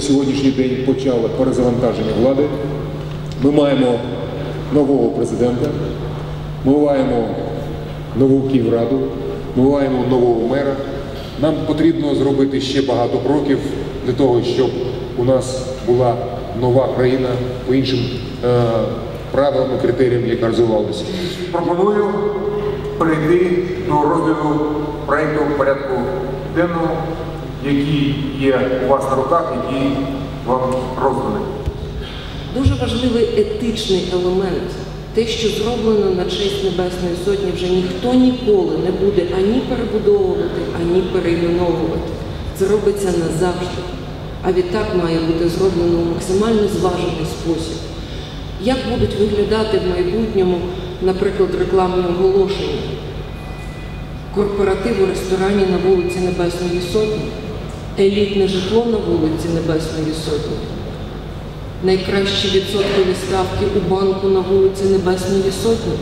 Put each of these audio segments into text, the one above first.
сьогоднішній день почали перезавантаження влади. Ми маємо нового президента, ми маємо нову Київраду, ми маємо нового мера. Нам потрібно зробити ще багато кроків для того, щоб у нас була нова країна по іншим е, правилам і критеріям, яка розвивалася. Пропоную перейти до розгляду проєкту порядку денного, який є у вас на руках, який вам розданий. Дуже важливий етичний елемент. Те, що зроблено на честь Небесної Сотні, вже ніхто ніколи не буде ані перебудовувати, ані перейменовувати. Це робиться назавжди. А відтак має бути зроблено у максимально зважений спосіб. Як будуть виглядати в майбутньому, наприклад, рекламні оголошення? Корпоратив у ресторані на вулиці Небесної Сотні, елітне житло на вулиці Небесної Сотні, найкращі відсоткові ставки у банку на вулиці Небесної Сотні.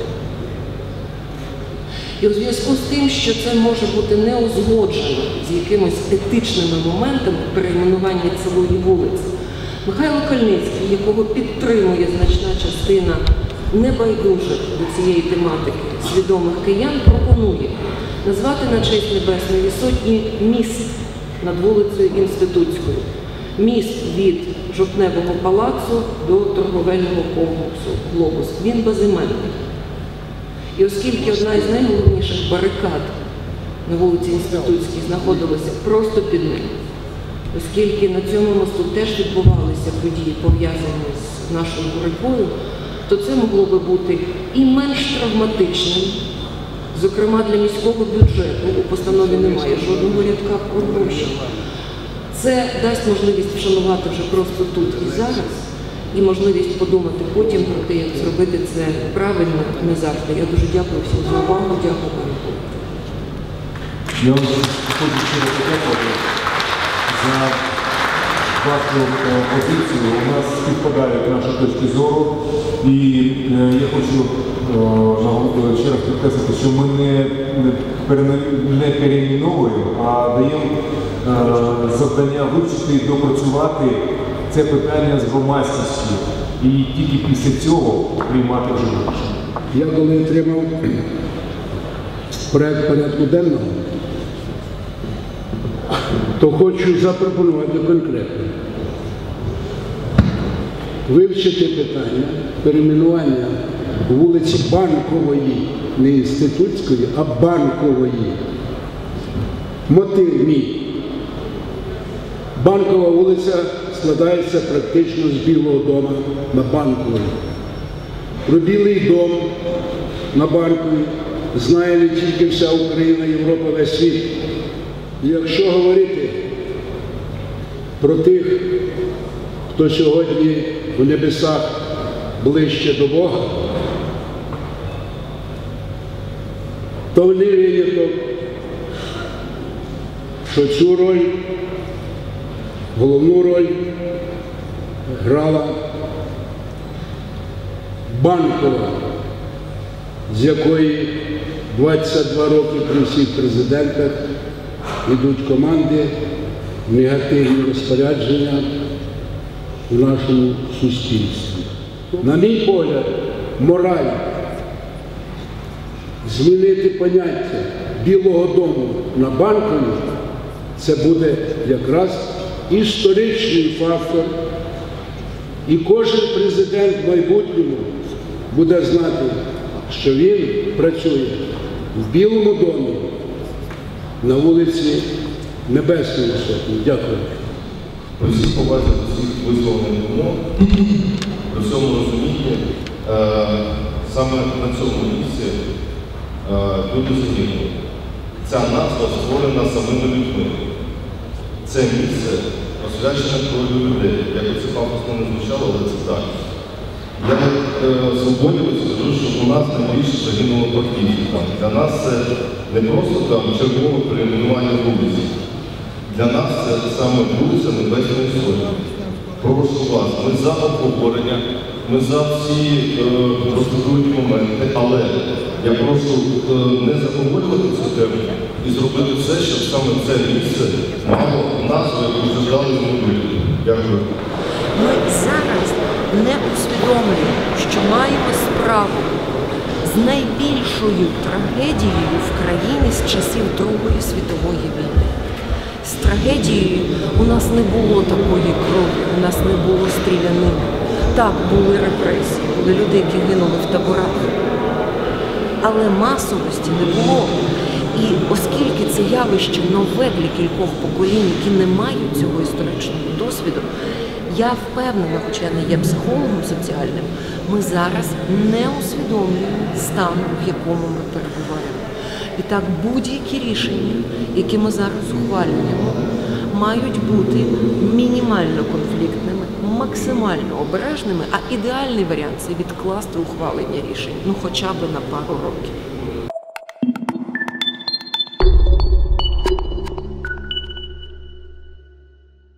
І у зв'язку з тим, що це може бути не узгоджено з якимись етичними моментами перейменування цілої вулиці, Михайло Кальницький, якого підтримує значна частина небайдужих до цієї тематики свідомих киян, пропонує назвати на честь Небесної Сотні міст над вулицею Інститутською. Міст від Жовтневого палацу до торговельного комплексу Глобус. Він безіменний. І оскільки одна із найголовніших барикад на вулиці Інститутській знаходилася просто під ним, оскільки на цьому мосту теж відбувалися події, пов'язані з нашою боротьбою, то це могло би бути і менш травматичним, зокрема для міського бюджету. У постанові немає жодного рядка про гроші. Це дасть можливість вшанувати вже просто тут і зараз, і можливість подумати потім про те, як зробити це правильно, не завжди. Я дуже дякую всім за увагу. Дякую, Голово. Я вам хочу подякувати за вашу е, позицію. У нас співпадають наші точки зору. І е, я хочу е, ще раз підкреслити, що ми не, не, перейменовуємо, а даємо завдання вивчити і допрацювати це питання з громадськістю. І тільки після цього приймати вже рішення. Я коли отримав проект порядку денного, то хочу запропонувати конкретно. Вивчити питання перейменування вулиці Банкової, не інститутської, а банкової. Мотив мій. Банкова вулиця складається практично з Білого дому на Банковій. Про Білий дом на Банковій знає не тільки вся Україна, Європа, весь світ. Якщо говорити про тих, хто сьогодні в небесах ближче до Бога, то вони виняток, що цю роль, головну роль грала банкова, з якої 22 роки при всіх президентах йдуть команди, негативні розпорядження в нашому суспільстві. На мій погляд, мораль змінити поняття Білого дому на банкові, це буде якраз історичний фактор. І кожен президент в майбутньому буде знати, що він працює в Білому домі на вулиці Небесної Сотні. Дякую. При всій повазі до всіх висловлених умов, при всьому розумінні, е, саме на цьому місці е, люди загинули. Ця назва створена самими людьми. Це місце освячене кров'ю людей. Як це пафосно не звучало, але це так. Я е, свободівець скажу, що у нас найбільше загинуло партійців. Для нас це не просто там чергове перейменування вулиці. Для нас це саме вулиця Небесної Сотні. Прошу вас, ми за обговорення ми за всі е, процедурні моменти, але я прошу е, не заговорювати цю тему і зробити все, щоб саме це місце мало назву, яку вже дали люди. Дякую. Ми зараз не усвідомлюємо, що маємо справу з найбільшою трагедією в країні з часів Другої світової війни. З трагедією у нас не було такої крові, у нас не було стрілянини. Так, були репресії, були люди, які гинули в таборах. Але масовості не було. І оскільки це явище нове для кількох поколінь, які не мають цього історичного досвіду, я впевнена, хоча я не є психологом соціальним, ми зараз не усвідомлюємо стану, в якому ми перебуваємо. І так будь-які рішення, які ми зараз ухвалюємо, мають бути мінімально конфліктними, максимально обережними, а ідеальний варіант це відкласти ухвалення рішень, ну хоча б на пару років.